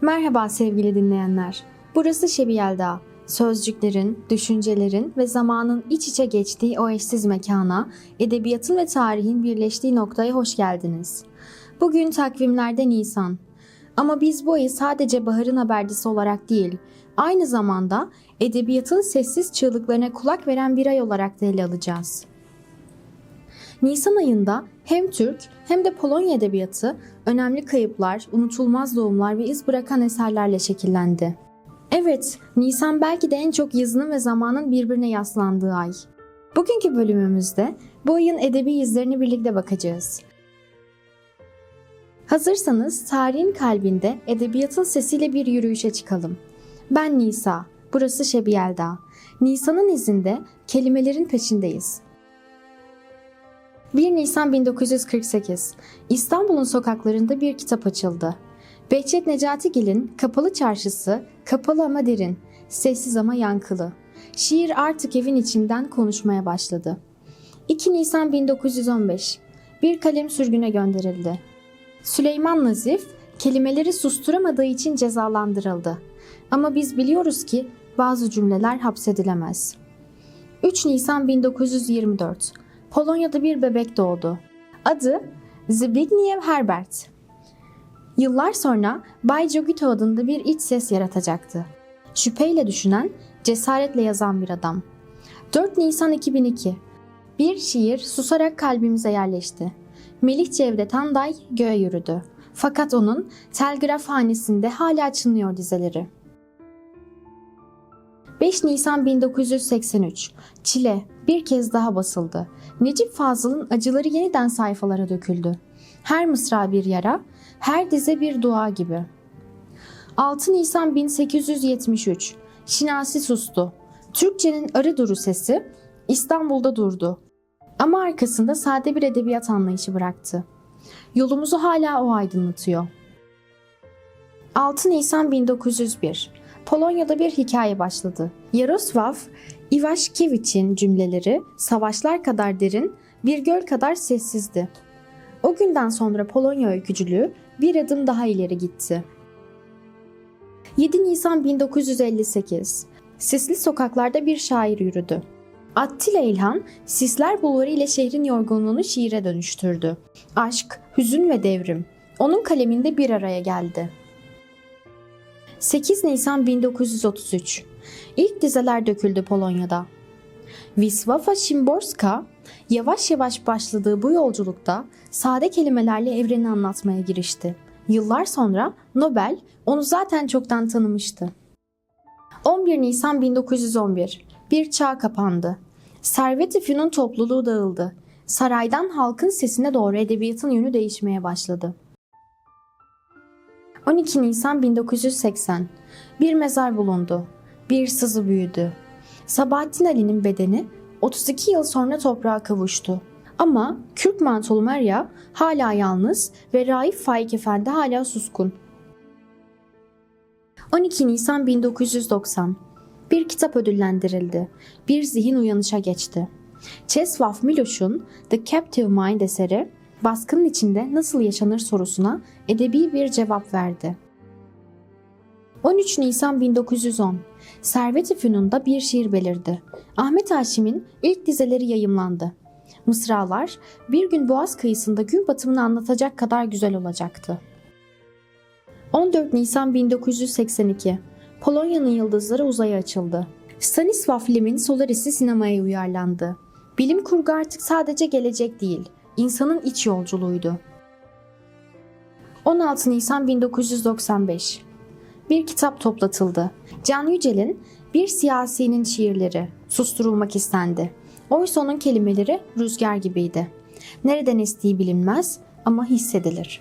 Merhaba sevgili dinleyenler. Burası Şebiyelda. Sözcüklerin, düşüncelerin ve zamanın iç içe geçtiği o eşsiz mekana, edebiyatın ve tarihin birleştiği noktaya hoş geldiniz. Bugün takvimlerde Nisan. Ama biz bu ayı sadece baharın habercisi olarak değil, aynı zamanda edebiyatın sessiz çığlıklarına kulak veren bir ay olarak da ele alacağız. Nisan ayında hem Türk hem de Polonya edebiyatı önemli kayıplar, unutulmaz doğumlar ve iz bırakan eserlerle şekillendi. Evet, Nisan belki de en çok yazının ve zamanın birbirine yaslandığı ay. Bugünkü bölümümüzde bu ayın edebi izlerini birlikte bakacağız. Hazırsanız tarihin kalbinde edebiyatın sesiyle bir yürüyüşe çıkalım. Ben Nisa, burası Şebiyelda. Nisan'ın izinde kelimelerin peşindeyiz. 1 Nisan 1948 İstanbul'un sokaklarında bir kitap açıldı. Behçet Necatigil'in Kapalı Çarşısı, kapalı ama derin, sessiz ama yankılı. Şiir artık evin içinden konuşmaya başladı. 2 Nisan 1915 Bir kalem sürgüne gönderildi. Süleyman Nazif kelimeleri susturamadığı için cezalandırıldı. Ama biz biliyoruz ki bazı cümleler hapsedilemez. 3 Nisan 1924 Polonya'da bir bebek doğdu. Adı Zbigniew Herbert. Yıllar sonra Bay Jogito adında bir iç ses yaratacaktı. Şüpheyle düşünen, cesaretle yazan bir adam. 4 Nisan 2002 Bir şiir susarak kalbimize yerleşti. Melih Cevdet Anday göğe yürüdü. Fakat onun telgrafhanesinde hala çınlıyor dizeleri. 5 Nisan 1983 Çile bir kez daha basıldı. Necip Fazıl'ın acıları yeniden sayfalara döküldü. Her mısra bir yara, her dize bir dua gibi. 6 Nisan 1873 Şinasi sustu. Türkçenin arı duru sesi İstanbul'da durdu. Ama arkasında sade bir edebiyat anlayışı bıraktı. Yolumuzu hala o aydınlatıyor. 6 Nisan 1901 Polonya'da bir hikaye başladı. Yarosław Iwaśkiewicz'in cümleleri savaşlar kadar derin, bir göl kadar sessizdi. O günden sonra Polonya öykücülüğü bir adım daha ileri gitti. 7 Nisan 1958 Sisli sokaklarda bir şair yürüdü. Attila İlhan, Sisler Bulvarı ile şehrin yorgunluğunu şiire dönüştürdü. Aşk, hüzün ve devrim. Onun kaleminde bir araya geldi. 8 Nisan 1933 İlk dizeler döküldü Polonya'da. Wisława Szymborska yavaş yavaş başladığı bu yolculukta sade kelimelerle evreni anlatmaya girişti. Yıllar sonra Nobel onu zaten çoktan tanımıştı. 11 Nisan 1911 Bir çağ kapandı. Servet-i Fünun topluluğu dağıldı. Saraydan halkın sesine doğru edebiyatın yönü değişmeye başladı. 12 Nisan 1980 Bir mezar bulundu. Bir sızı büyüdü. Sabahattin Ali'nin bedeni 32 yıl sonra toprağa kavuştu. Ama Kürk mantolu Merya hala yalnız ve Raif Faik Efendi hala suskun. 12 Nisan 1990 Bir kitap ödüllendirildi. Bir zihin uyanışa geçti. Czesław Milosz'un The Captive Mind eseri baskının içinde nasıl yaşanır sorusuna edebi bir cevap verdi. 13 Nisan 1910 Servet-i Fünun'da bir şiir belirdi. Ahmet Haşim'in ilk dizeleri yayımlandı. Mısralar bir gün Boğaz kıyısında gün batımını anlatacak kadar güzel olacaktı. 14 Nisan 1982 Polonya'nın yıldızları uzaya açıldı. Stanisław Lem'in Solaris'i sinemaya uyarlandı. Bilim kurgu artık sadece gelecek değil, insanın iç yolculuğuydu. 16 Nisan 1995 Bir kitap toplatıldı. Can Yücel'in Bir Siyasinin şiirleri susturulmak istendi. Oysa onun kelimeleri rüzgar gibiydi. Nereden estiği bilinmez ama hissedilir.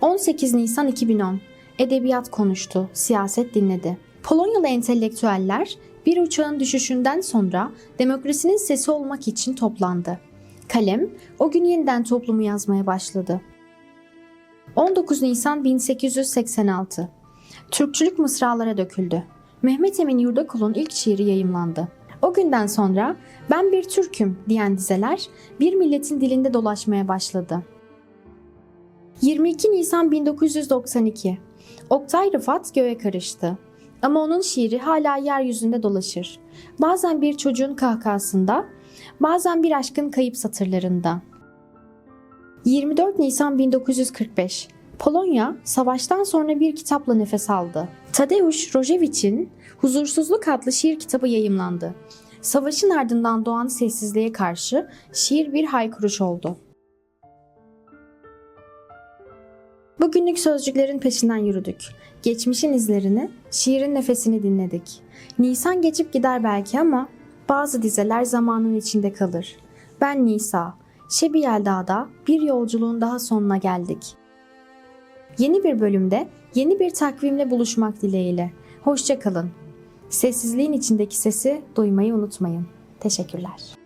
18 Nisan 2010 Edebiyat konuştu, siyaset dinledi. Polonyalı entelektüeller bir uçağın düşüşünden sonra demokrasinin sesi olmak için toplandı. Kalem o gün yeniden toplumu yazmaya başladı. 19 Nisan 1886 Türkçülük mısralara döküldü. Mehmet Emin Yurdakul'un ilk şiiri yayımlandı. O günden sonra ben bir Türk'üm diyen dizeler bir milletin dilinde dolaşmaya başladı. 22 Nisan 1992 Oktay Rıfat göğe karıştı. Ama onun şiiri hala yeryüzünde dolaşır. Bazen bir çocuğun kahkahasında, bazen bir aşkın kayıp satırlarında. 24 Nisan 1945 Polonya savaştan sonra bir kitapla nefes aldı. Tadeusz Rojewicz'in Huzursuzluk adlı şiir kitabı yayımlandı. Savaşın ardından doğan sessizliğe karşı şiir bir haykırış oldu. Bugünlük sözcüklerin peşinden yürüdük. Geçmişin izlerini, şiirin nefesini dinledik. Nisan geçip gider belki ama bazı dizeler zamanın içinde kalır. Ben Nisa, Şebiyel Dağ'da bir yolculuğun daha sonuna geldik. Yeni bir bölümde yeni bir takvimle buluşmak dileğiyle. Hoşça kalın. Sessizliğin içindeki sesi duymayı unutmayın. Teşekkürler.